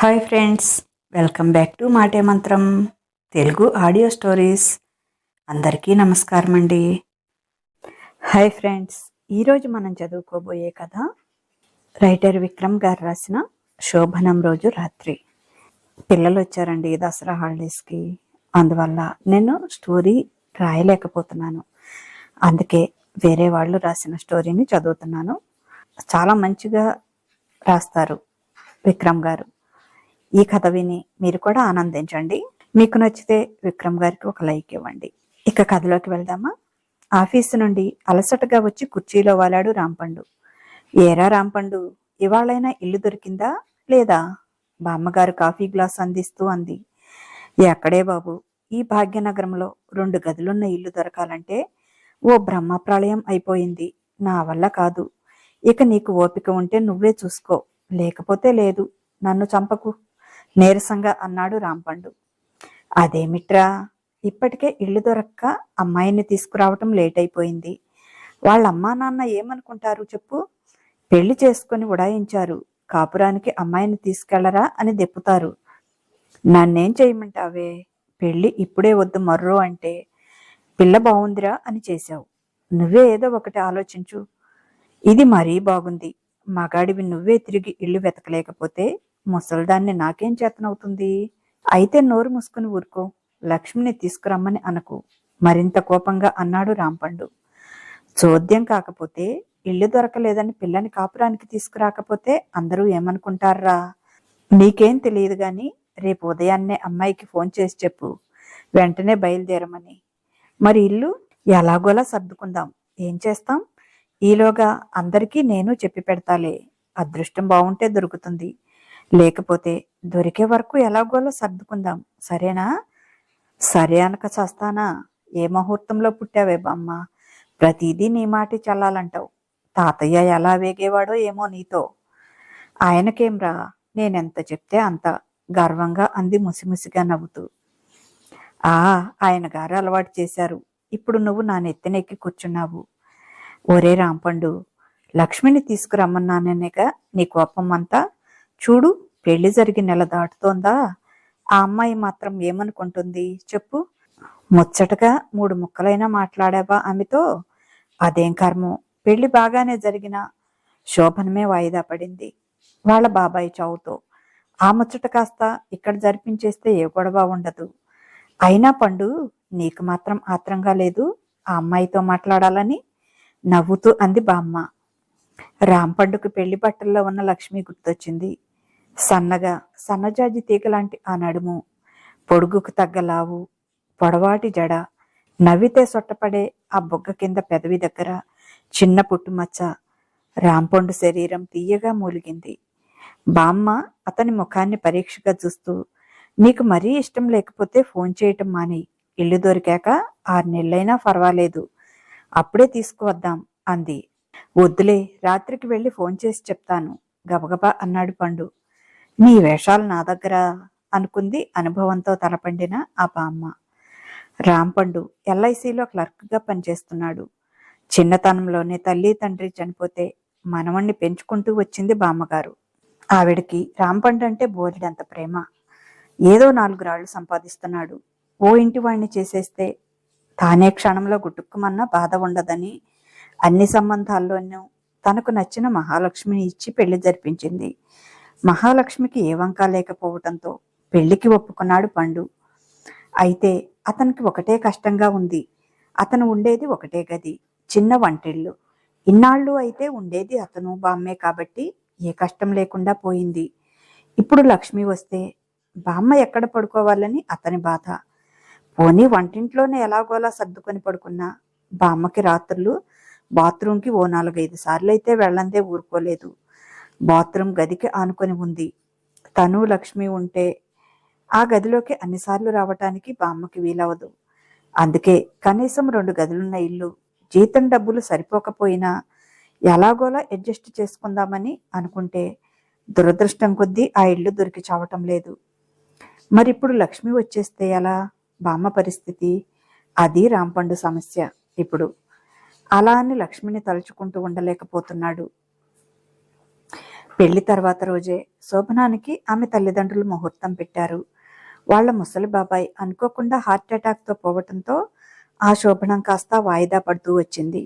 Hi friends welcome back to మాటే మంత్రం Telugu audio stories. అందరికీ నమస్కారం అండి. హాయ్ ఫ్రెండ్స్ ఈరోజు మనం చదువుకోబోయే కథ రైటర్ విక్రమ్ గారు రాసిన శోభనం రోజు రాత్రి. పిల్లలు వచ్చారండి దసరా హాలిడేస్కి. అందువల్ల నేను స్టోరీ రాయలేకపోతున్నాను. అందుకే వేరే వాళ్ళు రాసిన స్టోరీని చదువుతున్నాను. చాలా మంచిగా రాస్తారు విక్రమ్ గారు. ఈ కథ విని మీరు కూడా ఆనందించండి. మీకు నచ్చితే విక్రమ్ గారికి ఒక లైక్ ఇవ్వండి. ఇక కథలోకి వెళ్దామా? ఆఫీసు నుండి అలసటగా వచ్చి కుర్చీలో వాలాడు రాంపండు. ఏరా రాంపండు ఇవాళైనా ఇల్లు దొరికిందా లేదా? బామ్మగారు కాఫీ గ్లాస్ అందిస్తూ అంది. ఎక్కడే బాబు ఈ భాగ్యనగరంలో రెండు గదులున్న ఇల్లు దొరకాలంటే ఓ బ్రహ్మ ప్రళయం అయిపోయింది. నా వల్ల కాదు. ఇక నీకు ఓపిక ఉంటే నువ్వే చూసుకో. లేకపోతే లేదు. నన్ను చంపకు. నీరసంగా అన్నాడు రాంపండు. అదేమిట్రా? ఇప్పటికే ఇల్లు దొరక్క అమ్మాయిని తీసుకురావటం లేట్ అయిపోయింది వాళ్ళ అమ్మా నాన్న ఏమనుకుంటారు చెప్పు? పెళ్ళి చేసుకుని ఉడాయించారు. కాపురానికి అమ్మాయిని తీసుకెళ్ళరా అని దెప్పుతారు. నన్నేం చేయమంటావే? పెళ్ళి ఇప్పుడే వద్దు మర్రో అంటే. పిల్ల బాగుందిరా అని చేశావు. నువ్వే ఏదో ఒకటి ఆలోచించు. ఇది మరీ బాగుంది. మగాడివి నువ్వే తిరిగి ఇల్లు వెతకలేకపోతే ముసల్దాన్ని నాకేం చేతనవుతుంది? అయితే నోరు మూసుకుని ఊరుకో. లక్ష్మిని తీసుకురమ్మని అనకు. మరింత కోపంగా అన్నాడు రాంపండు. చోద్యం కాకపోతే ఇల్లు దొరకలేదని పిల్లని కాపురానికి తీసుకురాకపోతే అందరూ ఏమనుకుంటారా? నీకేం తెలియదు గాని రేపు ఉదయాన్నే అమ్మాయికి ఫోన్ చేసి చెప్పు. వెంటనే బయలుదేరమని. మరి ఇల్లు ఎలాగోలా సర్దుకుందాం. ఏం చేస్తాం? ఈలోగా అందరికీ నేను చెప్పి పెడతాలే. అదృష్టం బాగుంటే దొరుకుతుంది. లేకపోతే దొరికే వరకు ఎలాగోలో సర్దుకుందాం. సరేనా? సరే అనక చస్తానా? ఏ ముహూర్తంలో పుట్టావే బామ్మ? ప్రతిదీ నీ మాటి చల్లాలంటావు. తాతయ్య ఎలా వేగేవాడో ఏమో నీతో. ఆయనకేంరా నేనెంత చెప్తే అంత. గర్వంగా అంది ముసిముసిగా నవ్వుతూ. ఆ ఆయన గారు అలవాటు చేశారు. ఇప్పుడు నువ్వు నా నెత్తినెక్కి కూర్చున్నావు. ఒరే రాంపండు లక్ష్మిని తీసుకురమ్మన్నాననేగా నీ కోపం అంతా చూడు పెళ్ళి జరిగి నెల దాటుతోందా? ఆ అమ్మాయి మాత్రం ఏమనుకుంటుంది? చెప్పు. ముచ్చటగా మూడు ముక్కలైనా మాట్లాడావా ఆమెతో? అదేం కర్మం పెళ్ళి బాగానే జరిగిన శోభనమే వాయిదా పడింది వాళ్ళ బాబాయి చావుతో. ఆ ముచ్చట కాస్త ఇక్కడ జరిపించేస్తే ఏ గొడవ ఉండదు. అయినా పండు నీకు మాత్రం ఆత్రంగా లేదు ఆ అమ్మాయితో మాట్లాడాలని? నవ్వుతూ అంది బామ్మ. రాంపండుకు పెళ్ళి బట్టల్లో ఉన్న లక్ష్మి గుర్తొచ్చింది. సన్నగా సన్నజాజి తీగలాంటి ఆ నడుము పొడుగుకు తగ్గ లావు పొడవాటి జడ నవ్వితే సొట్టపడే ఆ బొగ్గ కింద పెదవి దగ్గర చిన్న పుట్టుమచ్చ రాంపండు శరీరం తీయగా మూలిగింది. బామ్మ అతని ముఖాన్ని పరీక్షగా చూస్తూ నీకు మరీ ఇష్టం లేకపోతే ఫోన్ చేయటం మాని ఇల్లు దొరికాక ఆరు నెలలైనా పర్వాలేదు అప్పుడే తీసుకువద్దాం అంది. వద్దులే రాత్రికి వెళ్ళి ఫోన్ చేసి చెప్తాను గబగబా అన్నాడు పండు. నీ వేషాలు నా దగ్గర అనుకుంది అనుభవంతో తలపండిన ఆ బామ్మ. రాంపండు ఎల్ఐసిలో క్లర్క్గా పనిచేస్తున్నాడు. చిన్నతనంలోనే తల్లి తండ్రి చనిపోతే మనవణ్ణి పెంచుకుంటూ వచ్చింది బామ్మగారు. ఆవిడకి రాంపండు అంటే బోలెడంత ప్రేమ. ఏదో నాలుగు రాళ్ళు సంపాదిస్తున్నాడు. ఓ ఇంటి వాణ్ణి చేసేస్తే తానే క్షణంలో గుట్టుక్కుమన్నా బాధ ఉండదని అన్ని సంబంధాల్లోనూ తనకు నచ్చిన మహాలక్ష్మిని ఇచ్చి పెళ్ళి జరిపించింది. మహాలక్ష్మికి ఏ వంక లేకపోవటంతో పెళ్ళికి ఒప్పుకున్నాడు పండు. అయితే అతనికి ఒకటే కష్టంగా ఉంది. అతను ఉండేది ఒకటే గది చిన్న వంటిళ్ళు. ఇన్నాళ్ళు అయితే ఉండేది అతను బామ్మే కాబట్టి ఏ కష్టం లేకుండా పోయింది. ఇప్పుడు లక్ష్మి వస్తే బామ్మ ఎక్కడ పడుకోవాలని అతని బాధ. పోనీ వంటింట్లోనే ఎలాగోలా సర్దుకొని పడుకున్నా బామ్మకి రాత్రులు బాత్రూంకి ఓ నాలుగైదు సార్లు అయితే వెళ్ళందే ఊరుకోలేదు. బాత్రూమ్ గదికి ఆనుకొని ఉంది. తను లక్ష్మి ఉంటే ఆ గదిలోకి అన్నిసార్లు రావటానికి బామ్మకి వీలవదు అందుకే కనీసం రెండు గదులున్న ఇల్లు జీతం డబ్బులు సరిపోకపోయినా ఎలాగోలా అడ్జస్ట్ చేసుకుందామని అనుకుంటే దురదృష్టం కొద్దీ ఆ ఇల్లు దొరికి చావటం లేదు. మరిప్పుడు లక్ష్మి వచ్చేస్తే ఎలా? బామ్మ పరిస్థితి? అది రాంపండు సమస్య. ఇప్పుడు అలా అని లక్ష్మిని తలుచుకుంటూ ఉండలేకపోతున్నాడు. పెళ్ళి తర్వాత రోజే శోభనానికి ఆమె తల్లిదండ్రులు ముహూర్తం పెట్టారు. వాళ్ళ ముసలి బాబాయ్ అనుకోకుండా హార్ట్ అటాక్తో పోవటంతో ఆ శోభనం కాస్త వాయిదా పడుతూ వచ్చింది.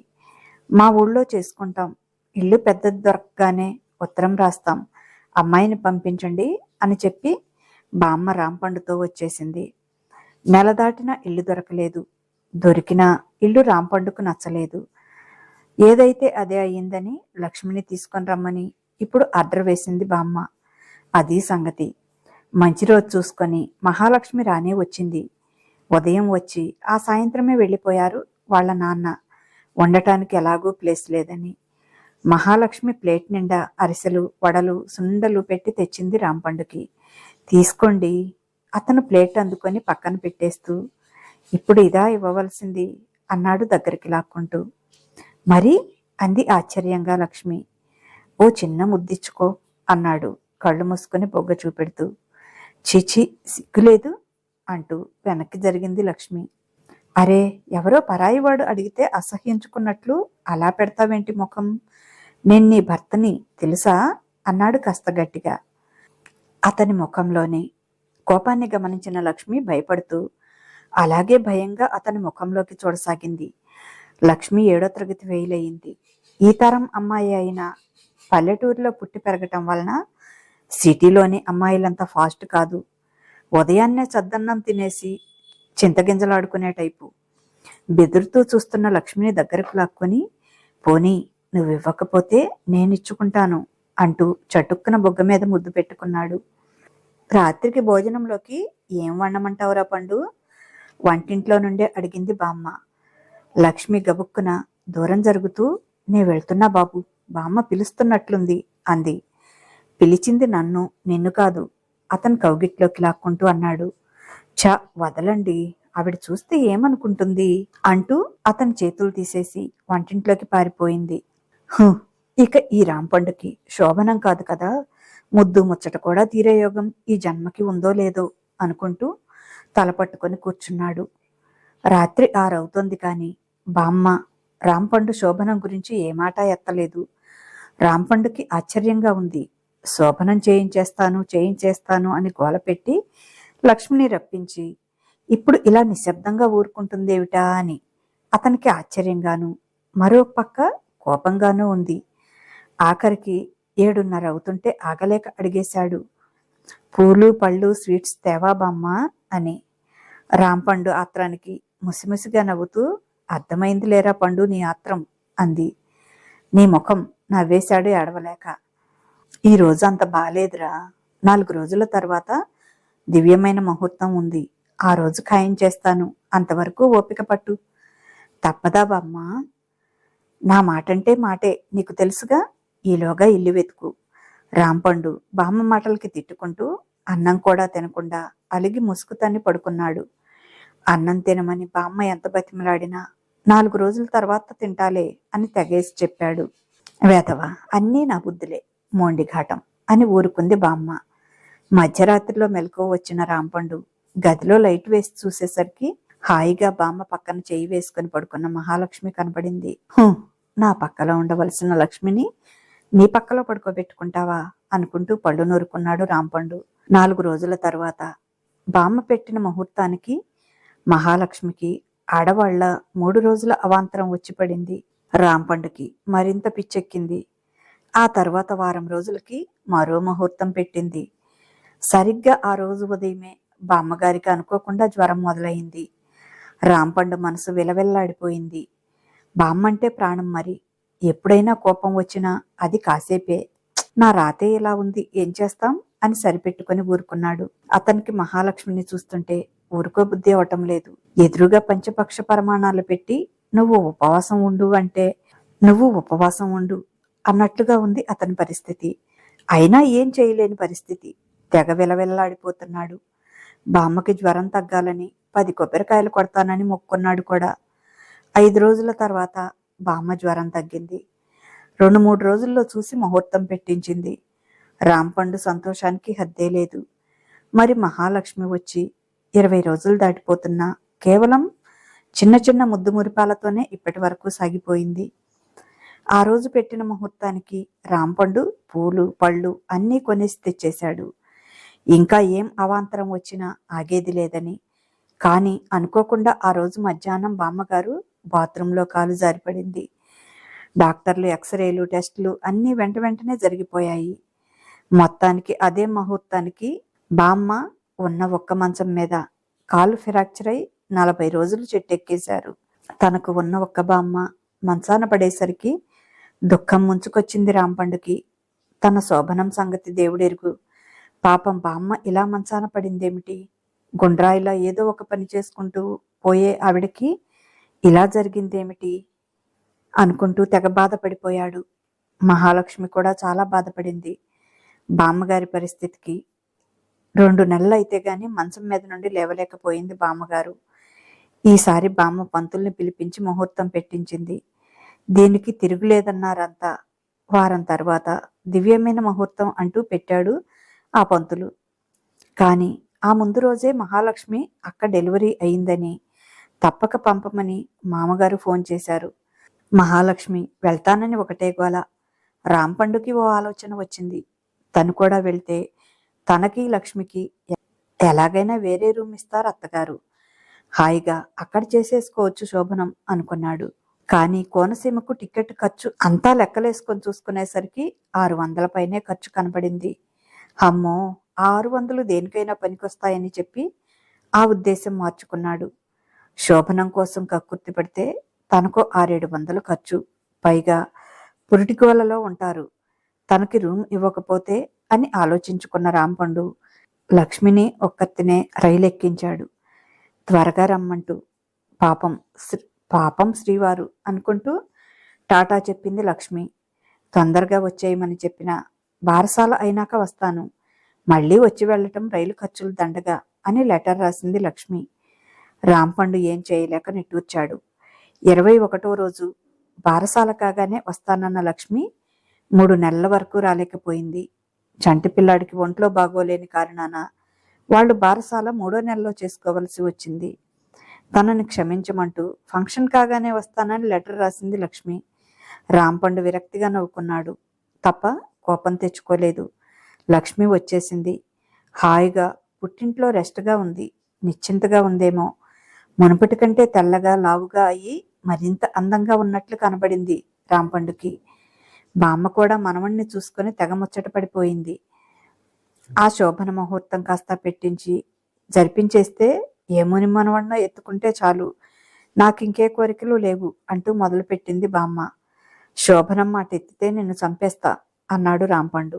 మా ఊళ్ళో చేసుకుంటాం. ఇల్లు పెద్దది దొరకగానే ఉత్తరం రాస్తాం. అమ్మాయిని పంపించండి అని చెప్పి బామ్మ రాంపండుతో వచ్చేసింది. నెల దాటిన ఇల్లు దొరకలేదు. దొరికిన ఇల్లు రాంపండుకు నచ్చలేదు. ఏదైతే అదే అయ్యిందని లక్ష్మిని తీసుకొని రమ్మని ఇప్పుడు ఆర్డర్ వేసింది బామ్మ. అది సంగతి. మంచి రోజు చూసుకొని మహాలక్ష్మి రానే వచ్చింది. ఉదయం వచ్చి ఆ సాయంత్రమే వెళ్ళిపోయారు వాళ్ళ నాన్న. వండటానికి ఎలాగూ ప్లేస్ లేదని. మహాలక్ష్మి ప్లేట్ నిండా అరిసెలు వడలు సుండలు పెట్టి తెచ్చింది రాంపండుకి. తీసుకోండి. అతను ప్లేట్ అందుకొని పక్కన పెట్టేస్తూ ఇప్పుడు ఇదా ఇవ్వవలసింది? అన్నాడు దగ్గరికి లాక్కుంటూ. మరి? అంది ఆశ్చర్యంగా లక్ష్మి. ఓ చిన్న ముద్దిచ్చుకో అన్నాడు కళ్ళు మూసుకొని బొగ్గ చూపెడుతూ. చిచి సిగ్గులేదు అంటూ వెనక్కి జరిగింది లక్ష్మి. అరే ఎవరో పరాయివాడు అడిగితే అసహ్యించుకున్నట్లు అలా పెడతావేంటి ముఖం? నేను నీ భర్తని తెలుసా? అన్నాడు కాస్త గట్టిగా. అతని ముఖంలోనే కోపాన్ని గమనించిన లక్ష్మి భయపడుతూ అలాగే భయంగా అతని ముఖంలోకి చూడసాగింది. లక్ష్మి ఏడో తరగతి వేయిలయ్యింది. ఈ తరం అమ్మాయి అయినా పల్లెటూరులో పుట్టి పెరగటం వలన సిటీలోని అమ్మాయిలంతా ఫాస్ట్ కాదు. ఉదయాన్నే చద్దన్నం తినేసి చింతగింజలాడుకునే టైపు. బెదురుతూ చూస్తున్న లక్ష్మిని దగ్గరకు లాక్కొని పోనీ నువ్వు ఇవ్వకపోతే నేను ఇచ్చుకుంటాను అంటూ చటుక్కున బొగ్గ మీద ముద్దు పెట్టుకున్నాడు. రాత్రికి భోజనంలోకి ఏం వండమంటావురా పండు? వంటింట్లో నుండే అడిగింది బామ్మ. లక్ష్మి గబుక్కున దూరం జరుగుతూ నే వెళ్తున్నా బాబు. బామ్మ పిలుస్తున్నట్లుంది అంది. పిలిచింది నన్ను నిన్ను కాదు అతను కౌగిట్లోకి లాక్కుంటూ అన్నాడు. చ వదలండి ఆవిడ చూస్తే ఏమనుకుంటుంది? అంటూ అతని చేతులు తీసేసి వంటింట్లోకి పారిపోయింది. హు ఇక ఈ రాంపండుకి శోభనం కాదు కదా ముద్దు ముచ్చట కూడా తీరే యోగం ఈ జన్మకి ఉందో లేదో అనుకుంటూ తలపట్టుకొని కూర్చున్నాడు. రాత్రి ఆరవుతోంది కాని బామ్మ రాంపండు శోభనం గురించి ఏ మాట ఎత్తలేదు. రాంపండుకి ఆశ్చర్యంగా ఉంది. శోభనం చేయించేస్తాను చేయించేస్తాను అని గోలపెట్టి లక్ష్మిని రప్పించి ఇప్పుడు ఇలా నిశ్శబ్దంగా ఊరుకుంటుందేమిటా? అని. అతనికి ఆశ్చర్యంగాను మరో పక్క కోపంగానూ ఉంది. ఆఖరికి ఏడున్నర అవుతుంటే ఆగలేక అడిగేశాడు పూలు పళ్ళు స్వీట్స్ తేవా బామ్మ? అని. రాంపండు ఆత్రానికి ముసిముసిగా నవ్వుతూ అర్థమైంది లేరా పండు నీ ఆత్రం? అంది. నీ ముఖం నవ్వేశాడు ఏడవలేక. ఈ రోజు అంత బాలేదురా. నాలుగు రోజుల తర్వాత దివ్యమైన ముహూర్తం ఉంది. ఆ రోజు ఖాయం చేస్తాను. అంతవరకు ఓపిక పట్టు. తప్పదా బామ్మ? నా మాటంటే మాటే. నీకు తెలుసుగా? ఈలోగా ఇల్లు వెతుకు. రాంపండు బామ్మ మాటలకి తిట్టుకుంటూ అన్నం కూడా తినకుండా అలిగి ముసుగుతన్ని పడుకున్నాడు. అన్నం తినమని బామ్మ ఎంత బతిమలాడినా నాలుగు రోజుల తర్వాత తింటాలే అని తెగేసి చెప్పాడు. వేదవ అన్నీ నా బుద్ధులే మోండిఘాటం అని ఊరుకుంది బామ్మ. మధ్యరాత్రిలో మెలకు వచ్చిన రాంపండు గదిలో లైట్ వేసి చూసేసరికి హాయిగా బామ్మ పక్కన చేయి వేసుకుని పడుకున్న మహాలక్ష్మి కనపడింది నా పక్కలో ఉండవలసిన లక్ష్మిని నీ పక్కలో పడుకోబెట్టుకుంటావా అనుకుంటూ పళ్ళు నూరుకున్నాడు రాంపండు. నాలుగు రోజుల తర్వాత బామ్మ పెట్టిన ముహూర్తానికి మహాలక్ష్మికి ఆడవాళ్ళ మూడు రోజుల అవాంతరం వచ్చి పడింది. రాంపండుకి మరింత పిచ్చెక్కింది. ఆ తర్వాత వారం రోజులకి మరో ముహూర్తం పెట్టింది. సరిగ్గా ఆ రోజు ఉదయమే బామ్మగారికి అనుకోకుండా జ్వరం మొదలైంది. రాంపండు మనసు విలవిల్లాడిపోయింది. బామ్మంటే ప్రాణం మరి. ఎప్పుడైనా కోపం వచ్చినా అది కాసేపే. నా రాతే ఇలా ఉంది? ఏం చేస్తాం? అని సరిపెట్టుకుని ఊరుకున్నాడు. అతనికి మహాలక్ష్మిని చూస్తుంటే ఊరుకోబుద్ధి అవటం లేదు. ఎదురుగా పంచపక్ష ప్రమాణాలు పెట్టి నువ్వు ఉపవాసం ఉండు అంటే నువ్వు ఉపవాసం ఉండు అన్నట్లుగా ఉంది అతని పరిస్థితి. అయినా ఏం చేయలేని పరిస్థితి. తెగ విలవిల్లాడిపోతున్నాడు. బామ్మకి జ్వరం తగ్గాలని పది కొబ్బరికాయలు కొడతానని మొక్కున్నాడు కూడా. ఐదు రోజుల తర్వాత బామ్మ జ్వరం తగ్గింది. రెండు మూడు రోజుల్లో చూసి ముహూర్తం పెట్టించింది. రాంపండు సంతోషానికి హద్దే లేదు. మరి మహాలక్ష్మి వచ్చి ఇరవై రోజులు దాటిపోతున్నా కేవలం చిన్న చిన్న ముద్దు మురిపాలతోనే ఇప్పటి వరకు సాగిపోయింది. ఆ రోజు పెట్టిన ముహూర్తానికి రాంపండు పూలు పళ్ళు అన్నీ కొనేసి తెచ్చేశాడు. ఇంకా ఏం అవాంతరం వచ్చినా ఆగేది లేదని. కానీ అనుకోకుండా ఆ రోజు మధ్యాహ్నం బామ్మగారు బాత్రూంలో కాలు జారిపడింది. డాక్టర్లు ఎక్స్రేలు టెస్టులు అన్నీ వెంట వెంటనే జరిగిపోయాయి. మొత్తానికి అదే ముహూర్తానికి బామ్మ ఉన్న ఒక్క మంచం మీద కాలు ఫ్రాక్చర్ అయి నలభై రోజులు చెట్టెక్కేశారు. తనకు ఉన్న ఒక్క బామ్మ మంచాన పడేసరికి దుఃఖం ముంచుకొచ్చింది రాంపండుకి. తన శోభనం సంగతి దేవుడెరుగు. పాపం బామ్మ ఇలా మంచాన పడిందేమిటి? గుండ్రాయిలా ఏదో ఒక పని చేసుకుంటూ పోయే ఆవిడకి ఇలా జరిగిందేమిటి? అనుకుంటూ తెగ బాధపడిపోయాడు. మహాలక్ష్మి కూడా చాలా బాధపడింది. బామ్మగారి పరిస్థితికి రెండు నెలలు అయితే గాని మంచం మీద నుండి లేవలేకపోయింది బామ్మగారు. ఈసారి బామ్మ పంతుల్ని పిలిపించి ముహూర్తం పెట్టించింది. దీనికి తిరుగులేదన్నారంతా. వారం తర్వాత దివ్యమైన ముహూర్తం అంటూ పెట్టాడు ఆ పంతులు. కానీ ఆ ముందు రోజే మహాలక్ష్మి అక్క డెలివరీ అయిందని తప్పక పంపమని మామగారు ఫోన్ చేశారు. మహాలక్ష్మి వెళ్తానని ఒకటే గోల. రాంపండుకి ఓ ఆలోచన వచ్చింది. తను కూడా వెళ్తే తనకి లక్ష్మికి ఎలాగైనా వేరే రూమ్ ఇస్తారు అత్తగారు. హాయిగా అక్కడ చేసేసుకోవచ్చు శోభనం అనుకున్నాడు. కానీ కోనసీమకు టికెట్ ఖర్చు అంతా లెక్కలేసుకొని చూసుకునేసరికి ఆరు వందల పైనే ఖర్చు కనబడింది. అమ్మో ఆరు వందలు దేనికైనా పనికొస్తాయని చెప్పి ఆ ఉద్దేశం మార్చుకున్నాడు. శోభనం కోసం కక్కుర్తి పడితే తనకు ఆరేడు వందలు ఖర్చు. పైగా పురిటిగోలలో ఉంటారు. తనకి రూమ్ ఇవ్వకపోతే అని ఆలోచించుకున్న రాంపండు లక్ష్మిని ఒక్కత్తినే రైలు ఎక్కించాడు త్వరగా రమ్మంటూ పాపం శ్రీ- పాపం శ్రీవారు అనుకుంటూ టాటా చెప్పింది లక్ష్మి. తొందరగా వచ్చేయమని చెప్పిన బారసాల అయినాక వస్తాను. మళ్ళీ వచ్చి వెళ్ళటం రైలు ఖర్చులు దండగా అని లెటర్ రాసింది లక్ష్మి. రాంపండు ఏం చేయలేక నిట్టూర్చాడు. ఇరవై ఒకటో రోజు బారసాల కాగానే వస్తానన్న లక్ష్మి మూడు నెలల వరకు రాలేకపోయింది. చంటి పిల్లాడికి ఒంట్లో బాగోలేని కారణాన వాళ్ళు బారసాల మూడో నెలలో చేసుకోవలసి వచ్చింది. తనని క్షమించమంటూ ఫంక్షన్ కాగానే వస్తానని లెటర్ రాసింది లక్ష్మి. రాంపండు విరక్తిగా నవ్వుకున్నాడు. తప్ప కోపం తెచ్చుకోలేదు. లక్ష్మి వచ్చేసింది. హాయిగా పుట్టింట్లో రెస్ట్గా ఉంది. నిశ్చింతగా ఉందేమో. మునుపటి కంటే తెల్లగా లావుగా అయ్యి మరింత అందంగా ఉన్నట్లు కనబడింది రాంపండుకి బామ్మ కూడా మనవణ్ణి చూసుకొని తెగ ముచ్చట పడిపోయింది. ఆ శోభన ముహూర్తం కాస్త పెట్టించి జరిపించేస్తే ఏముని మనవണ്ണ ఎత్తుకుంటే చాలు. నాకింకే కోరికలు లేవు అంటూ మొదలుపెట్టింది బామ్మ. శోభనం మాట ఎత్తితే నిన్ను చంపేస్తా అన్నాడు రాంపండు.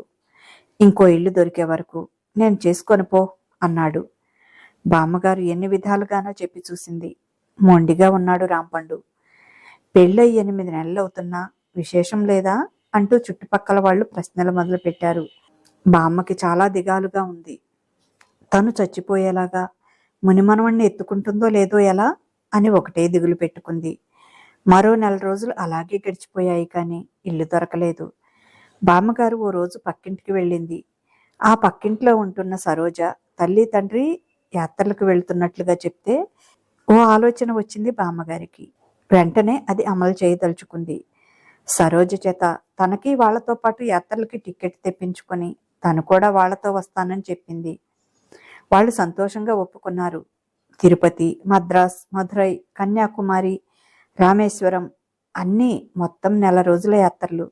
ఇంకో ఇల్లు దొరికే వరకు నేను చేసుకొని పో అన్నాడు. బామ్మగారు ఎన్ని విధాలుగానో చెప్పి చూసింది. మొండిగా ఉన్నాడు రాంపండు. పెళ్ళయి ఎనిమిది నెలలు అవుతున్నా విశేషం లేదా అంటూ చుట్టుపక్కల వాళ్ళు ప్రశ్నలు మొదలు పెట్టారు బామ్మకి చాలా దిగాలుగా ఉంది. తను చచ్చిపోయేలాగా మునిమనవణ్ణి ఎత్తుకుంటుందో లేదో ఎలా అని ఒకటే దిగులు పెట్టుకుంది. మరో నెల రోజులు అలాగే గడిచిపోయాయి కానీ ఇల్లు దొరకలేదు. బామ్మగారు ఓ రోజు పక్కింటికి వెళ్ళింది. ఆ పక్కింట్లో ఉంటున్న సరోజ తల్లి తండ్రి యాత్రలకు వెళ్తున్నట్లుగా చెప్తే ఓ ఆలోచన వచ్చింది బామ్మగారికి. వెంటనే అది అమలు చేయదలుచుకుంది. సరోజ చేత తనకి వాళ్ళతో పాటు యాత్రలకి టికెట్ తెప్పించుకొని తను కూడా వాళ్ళతో వస్తానని చెప్పింది. వాళ్ళు సంతోషంగా ఒప్పుకున్నారు. తిరుపతి మద్రాస్ మధురై కన్యాకుమారి రామేశ్వరం అన్నీ మొత్తం నెల రోజుల యాత్రలు.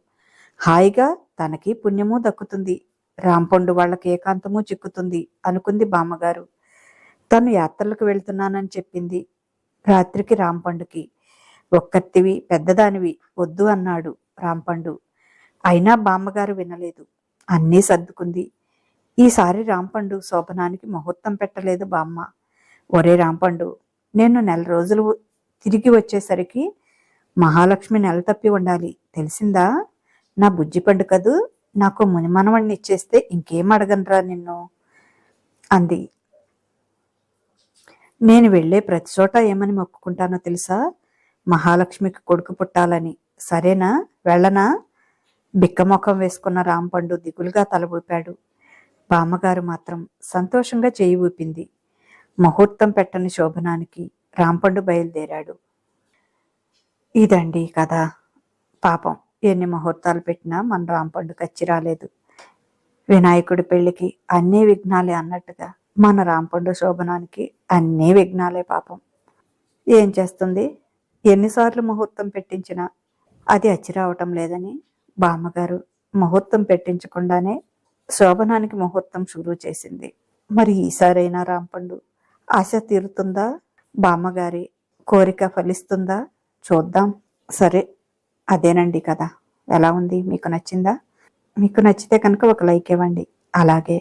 హాయిగా తనకి పుణ్యము దక్కుతుంది. రాంపండు వాళ్ళకి ఏకాంతము చిక్కుతుంది అనుకుంది బామ్మగారు. తను యాత్రలకు వెళ్తున్నానని చెప్పింది. రాత్రికి రాంపండుకి ఒక్కత్తివి పెద్దదానివి వద్దు అన్నాడు రాంపండు. అయినా బామ్మగారు వినలేదు. అన్నీ సర్దుకుంది. ఈసారి రాంపండు శోభనానికి ముహూర్తం పెట్టలేదు బామ్మ. ఒరే రాంపండు నేను నెల రోజులు తిరిగి వచ్చేసరికి మహాలక్ష్మి నెల తప్పి ఉండాలి. తెలిసిందా? నా బుజ్జి పండు కదూ నాకు మునిమనవణ్ణి ఇచ్చేస్తే ఇంకేం అడగనరా నిన్ను? అంది. నేను వెళ్ళే ప్రతి చోట ఏమని మొక్కుకుంటానో తెలుసా? మహాలక్ష్మికి కొడుకు పుట్టాలని. సరేనా? వెళ్ళనా? బిక్కమొఖం వేసుకున్న రాంపండు దిగులుగా తల ఊపాడు. బామ్మగారు మాత్రం సంతోషంగా చేయి ఊపింది. ముహూర్తం పెట్టని శోభనానికి రాంపండు బయలుదేరాడు. ఇదండి కథ. పాపం ఎన్ని ముహూర్తాలు పెట్టినా మన రాంపండు కచ్చి రాలేదు. వినాయకుడి పెళ్ళికి అన్ని విఘ్నాలే అన్నట్టుగా మన రాంపండు శోభనానికి అన్ని విఘ్నాలే పాపం. ఏం చేస్తుంది? ఎన్నిసార్లు ముహూర్తం పెట్టించినా అది అచ్చి రావటం లేదని బామ్మగారు ముహూర్తం పెట్టించకుండానే శోభనానికి ముహూర్తం షురూ చేసింది. మరి ఈసారైనా రాంపండు ఆశ తీరుతుందా? బామ్మగారి కోరిక ఫలిస్తుందా? చూద్దాం. సరే అదేనండి కదా. ఎలా ఉంది? మీకు నచ్చిందా? మీకు నచ్చితే కనుక ఒక లైక్ ఇవ్వండి. అలాగే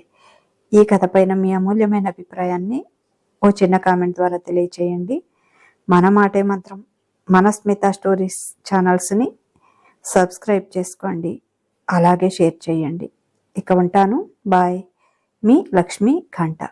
ఈ కథ పైన మీ అమూల్యమైన అభిప్రాయాన్ని ఓ చిన్న కామెంట్ ద్వారా తెలియచేయండి. మన మాటే మంత్రం మన స్మిత స్టోరీస్ ఛానల్స్ని సబ్స్క్రైబ్ చేసుకోండి. అలాగే షేర్ చేయండి. ఇక ఉంటాను. బాయ్. మీ లక్ష్మీ ఘంటా.